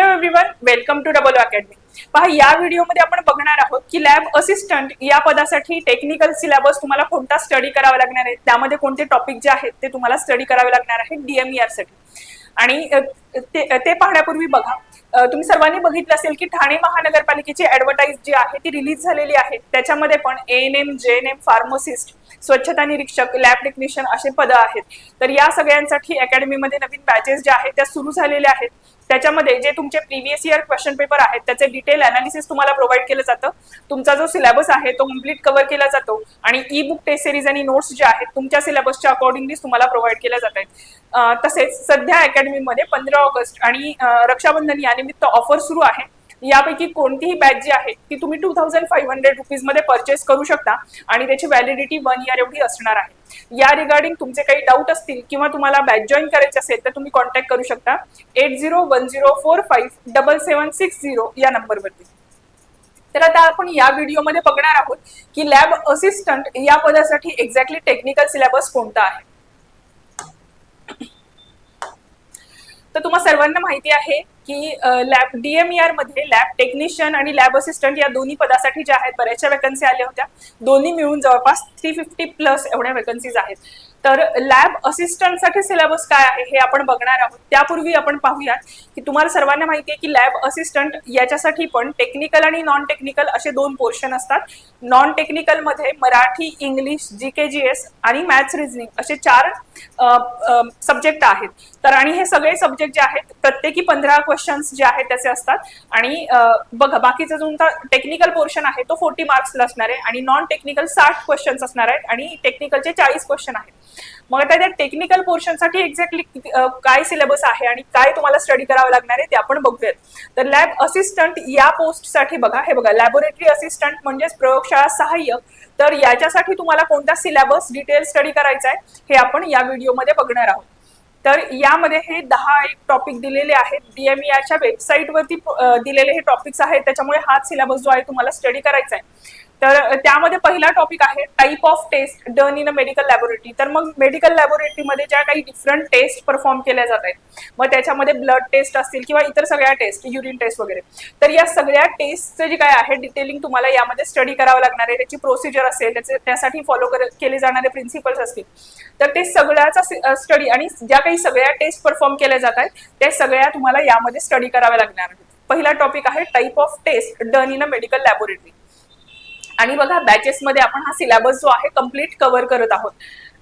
Hello everyone welcome to double academy पहा या व्हिडिओमध्ये आपण बघणार आहोत की लॅब असिस्टंट या पदासाठी टेक्निकल सिलेबस तुम्हाला कोणता स्टडी करावा लागणार आहे? त्यामध्ये कोणते टॉपिक जे आहेत ते तुम्हाला स्टडी करावे लागणार आहे डीएमईआरसाठी. आणि ते ते पाहण्यापूर्वी बघा तुम्ही सर्वांनी बघितलं असेल की ठाणे महानगरपालिकेची ऍडव्हर्टाईज जी आहे ती रिलीज झालेली आहे. त्याच्यामध्ये पण N M J N M pharmacist स्वच्छता निरीक्षक लॅब टेक्निशियन असे पदं आहेत. तर या सगळ्यांसाठी अकॅडमीमध्ये नवीन बॅचेस ज्या आहेत त्या सुरू झालेल्या आहेत. त्याच्यामध्ये जे तुमचे प्रिव्हियस इयर क्वेश्चन पेपर आहेत त्याचे डिटेल अनालिसिस तुम्हाला प्रोव्हाइड केलं जातं. तुमचा जो सिलेबस आहे तो कंप्लीट कव्हर केला जातो. आणि ई बुक टेस्ट सिरीज आणि नोट्स जे आहेत तुमच्या सिलेबसच्या अकॉर्डिंगली तुम्हाला प्रोव्हाइड केल्या जात आहेत. तसेच सध्या अकॅडमीमध्ये पंधरा ऑगस्ट आणि रक्षाबंधन यानिमित्त ऑफर सुरू आहे. यापैकी कोणतीही बॅच जी आहे ती तुम्ही टू थाउजंड फाईव्ह हंड्रेड रुपीजमध्ये परचेस करू शकता आणि त्याची व्हॅलिडिटी वन इयर एवढी असणार आहे. या रिगार्डिंग तुमचे काही डाऊट असतील किंवा तुम्हाला बॅच जॉईन करायचे असेल तर तुम्ही कॉन्टॅक्ट करू शकता. Eight zero one zero four five double seven six zero या नंबरवरती. तर आता आपण या व्हिडिओमध्ये बघणार आहोत की लॅब असिस्टंट या पदासाठी एक्झॅक्टली टेक्निकल सिलेबस कोणता आहे. तर तुम्हाला सर्वांना माहिती आहे की लॅब डीएमईआरमध्ये लॅब टेक्निशियन आणि लॅब असिस्टंट या दोन्ही पदासाठी ज्या आहेत बऱ्याचशा वेकन्सी आल्या होत्या. दोन्ही मिळून जवळपास थ्री फिफ्टी प्लस एवढ्या वेकन्सीज आहेत. तर लॅब असिस्टंटसाठी सिलेबस काय आहे हे आपण बघणार आहोत. त्यापूर्वी आपण पाहूयात की तुम्हाला सर्वांना माहिती आहे की लॅब असिस्टंट याच्यासाठी पण टेक्निकल आणि नॉन टेक्निकल असे दोन पोर्शन असतात. Non टेक्निकलमध्ये Marathi English G K G S आणि मॅथ्स रिझनिंग असे चार सब्जेक्ट आहेत. तर आणि हे सगळे सब्जेक्ट जे आहेत प्रत्येकी पंधरा क्वेश्चन्स जे आहेत त्याचे असतात. आणि बघा बाकीचा जो टेक्निकल पोर्शन आहे तो फोर्टी मार्क्सला असणार आहे आणि नॉन टेक्निकल साठ क्वेश्चन्स असणार आहेत आणि टेक्निकलचे चाळीस क्वेश्चन आहेत. मग आता त्या टेक्निकल पोर्शनसाठी एक्झॅक्टली काय सिलेबस आहे आणि काय तुम्हाला स्टडी करावं लागणार आहे ते आपण बघूयात. तर लॅब असिस्टंट या पोस्टसाठी बघा हे बघा लॅबोरेटरी असिस्टंट म्हणजेच प्रयोगशाळा सहाय्यक. तर याच्यासाठी तुम्हाला कोणता सिलेबस डिटेल स्टडी करायचा आहे हे आपण या व्हिडिओमध्ये बघणार आहोत. तर यामध्ये हे दहा एक टॉपिक दिलेले आहेत. डीएमईआरच्या वेबसाईटवरती दिलेले हे टॉपिक्स आहेत. त्याच्यामुळे हा सिलेबस जो आहे तुम्हाला स्टडी करायचा आहे. तर त्यामध्ये पहिला टॉपिक आहे type of test done in a medical laboratory तर मग मेडिकल लॅबोरेटरीमध्ये ज्या काही डिफरंट टेस्ट परफॉर्म केल्या जात आहेत मग त्याच्यामध्ये ब्लड टेस्ट असतील किंवा इतर सगळ्या टेस्ट युरिन टेस्ट वगैरे. तर या सगळ्या टेस्टचं जे काय आहे डिटेलिंग तुम्हाला यामध्ये स्टडी करावं लागणार आहे. त्याची प्रोसिजर असेल त्याचे त्यासाठी फॉलो केले जाणारे प्रिन्सिपल्स असतील. तर ते सगळ्याचा स्टडी आणि ज्या काही सगळ्या टेस्ट परफॉर्म केल्या जात आहेत त्या सगळ्या तुम्हाला यामध्ये स्टडी कराव्या लागणार आहेत. पहिला टॉपिक आहे type of test done in a medical laboratory आणि बघा बॅचेसमध्ये आपण हा सिलेबस जो आहे कंप्लीट कव्हर करत आहोत.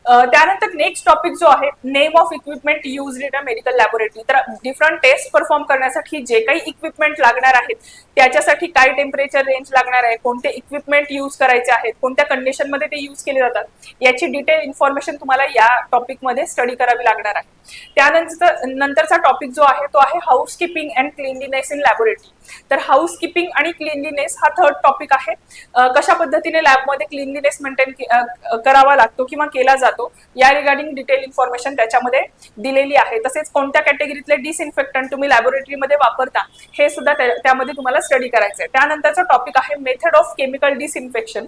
त्यानंतर नेक्स्ट टॉपिक जो आहे name of equipment use in a medical laboratory तर डिफरंट टेस्ट परफॉर्म करण्यासाठी जे काही इक्विपमेंट लागणार आहेत त्याच्यासाठी काय टेम्परेचर रेंज लागणार आहे कोणते इक्विपमेंट यूज करायचे आहेत कोणत्या कंडिशनमध्ये ते यूज केले जातात याची डिटेल इन्फॉर्मेशन तुम्हाला या टॉपिकमध्ये स्टडी करावी लागणार आहे. त्यानंतर नंतरचा टॉपिक जो आहे तो आहे housekeeping and cleanliness in laboratory तर हाऊस किपिंग आणि क्लिनलीनेस हा थर्ड टॉपिक आहे. कशा पद्धतीने लॅबमध्ये क्लिनलीनेस मेंटेन करावा लागतो किंवा केला जातो या रिगार्डिंग डिटेल इन्फॉर्मेशन त्याच्यामध्ये दिलेली आहे. तसेच कोणत्या कॅटेगरीतले डिसइन्फेक्टंट तुम्ही लॅबोरेटरीमध्ये वापरता हे सुद्धा त्यामध्ये तुम्हाला स्टडी करायचं आहे त्यानंतरचा टॉपिक आहे मेथड ऑफ केमिकल डिसइन्फेक्शन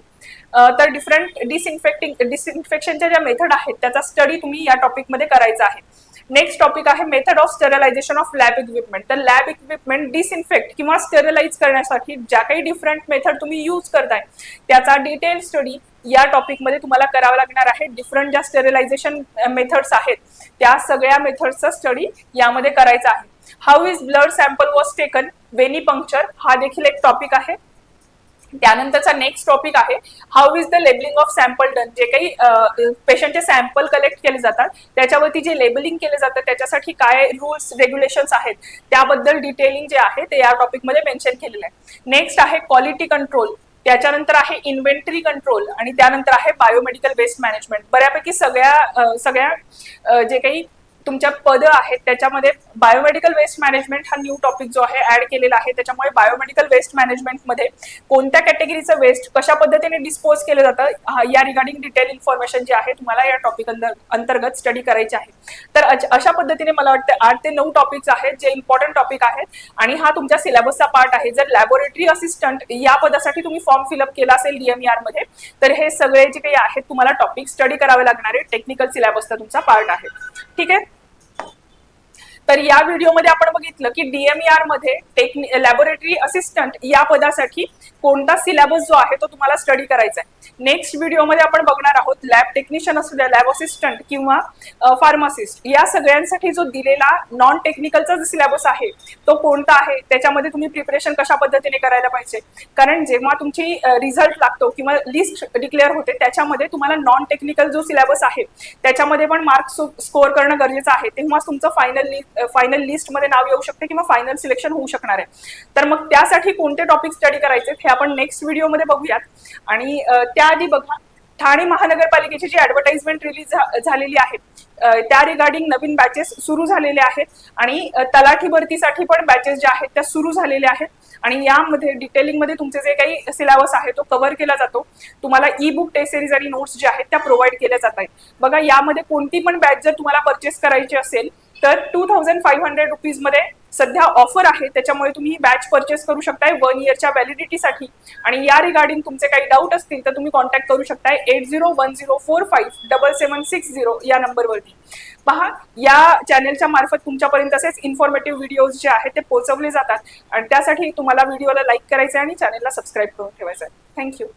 तर डिफरंट डिसइन्फेक्टिंग डिसइन्फेक्शनच्या ज्या मेथड आहेत त्याचा स्टडी तुम्ही या टॉपिकमध्ये करायचा आहे. नेक्स्ट टॉपिक आहे method of sterilization of lab equipment तर लॅब इक्विपमेंट डिसइन्फेक्ट किंवा स्टेरलाइज करण्यासाठी ज्या काही डिफरंट मेथड तुम्ही यूज करताय त्याचा डिटेल स्टडी या टॉपिकमध्ये तुम्हाला करावा लागणार आहे. डिफरंट ज्या स्टेरिलायझेशन मेथड्स आहेत त्या सगळ्या मेथड्सचा स्टडी यामध्ये करायचा आहे. How is blood sample was taken venipuncture हा देखील एक टॉपिक आहे. त्यानंतरचा नेक्स्ट टॉपिक आहे how is the labelling of sample done जे काही पेशंटचे सॅम्पल कलेक्ट केले जातात त्याच्यावरती जे लेबलिंग केले जातात त्याच्यासाठी काय रूल्स रेग्युलेशन्स आहेत त्याबद्दल डिटेलिंग जे आहे ते या टॉपिकमध्ये मेन्शन केलेलं आहे. नेक्स्ट आहे क्वालिटी कंट्रोल त्याच्यानंतर आहे इन्व्हेंटरी कंट्रोल आणि त्यानंतर आहे बायोमेडिकल वेस्ट मॅनेजमेंट बऱ्यापैकी सगळ्या सगळ्या जे काही तुमच्या पद आहेत त्याच्यामध्ये बायोमेडिकल वेस्ट मॅनेजमेंट हा न्यू टॉपिक जो आहे ऍड केलेला आहे. त्याच्यामुळे बायोमेडिकल वेस्ट मॅनेजमेंटमध्ये कोणत्या कॅटेगरीचं वेस्ट कशा पद्धतीने डिस्पोज केलं जातं या रिगार्डिंग डिटेल इन्फॉर्मेशन जे आहे तुम्हाला या टॉपिक अंतर्गत स्टडी करायची आहे. तर अशा पद्धतीने मला वाटतं आठ ते नऊ टॉपिक्स आहेत जे इम्पॉर्टंट टॉपिक आहेत आणि हा तुमच्या सिलेबसचा पार्ट आहे. जर लॅबोरेटरी असिस्टंट या पदासाठी तुम्ही फॉर्म फिलअप केला असेल डीएमईआरमध्ये तर हे सगळे जे काही आहेत तुम्हाला टॉपिक स्टडी करावे लागणारे टेक्निकल सिलेबसचा तुमचा पार्ट आहे. ठीक आहे? तर या व्हिडिओमध्ये आपण बघितलं की डीएमईआरमध्ये टेक्नि लॅबोरेटरी असिस्टंट या पदासाठी कोणता सिलेबस जो आहे तो तुम्हाला स्टडी करायचा आहे नेक्स्ट व्हिडिओमध्ये आपण बघणार आहोत लॅब टेक्निशियन असू द्या लॅब असिस्टंट किंवा फार्मासिस्ट या सगळ्यांसाठी जो दिलेला नॉन टेक्निकलचा जो सिलेबस आहे तो कोणता आहे? त्याच्यामध्ये तुम्ही प्रिपरेशन कशा पद्धतीने करायला पाहिजे? कारण जेव्हा तुमची रिझल्ट लागतो किंवा लिस्ट डिक्लेअर होते त्याच्यामध्ये तुम्हाला नॉन टेक्निकल जो सिलेबस आहे त्याच्यामध्ये पण मार्क्स स्कोअर करणं गरजेचं आहे. तेव्हाच तुमचं फायनल फायनल लिस्टमध्ये नाव येऊ शकते किंवा फायनल सिलेक्शन होऊ शकणार आहे. तर मग त्यासाठी कोणते टॉपिक स्टडी करायचे हे आपण नेक्स्ट व्हिडिओमध्ये बघूयात. आणि त्याआधी बघा ठाणे महानगरपालिकेची जी ऍडव्हर्टाइजमेंट रिलीज झालेली आहे त्या रिगार्डिंग नवीन बॅचेस सुरू झालेले आहेत. आणि तलाठी भरतीसाठी पण बॅचेस ज्या आहेत त्या सुरू झालेल्या आहेत. आणि यामध्ये डिटेलिंगमध्ये तुमचे जे काही सिलेबस आहे तो कव्हर केला जातो. तुम्हाला ई बुक टेस्ट सिरीज आणि नोट्स जे आहेत त्या प्रोव्हाइड केल्या जात आहेत. बघा यामध्ये कोणती पण बॅच जर तुम्हाला परचेस करायची असेल तर टू थाउजंड फाईव्ह हंड्रेड रुपीजमध्ये सध्या ऑफर आहे. त्याच्यामुळे तुम्ही ही बॅच परचेस करू शकताय वन इयरच्या व्हॅलिडिटीसाठी आणि या रिगार्डिंग तुमचे काही डाऊट असतील तर तुम्ही कॉन्टॅक्ट करू शकताय eight zero one zero four five double seven six zero या नंबरवरती पहा या चॅनेलच्या मार्फत तुमच्यापर्यंत असेच इन्फॉर्मेटिव्ह व्हिडिओज जे आहेत ते पोहोचवले जातात. आणि त्यासाठी तुम्हाला व्हिडिओला लाईक करायचं आहे आणि चॅनेलला सबस्क्राईब करून ठेवायचं आहे थँक्यू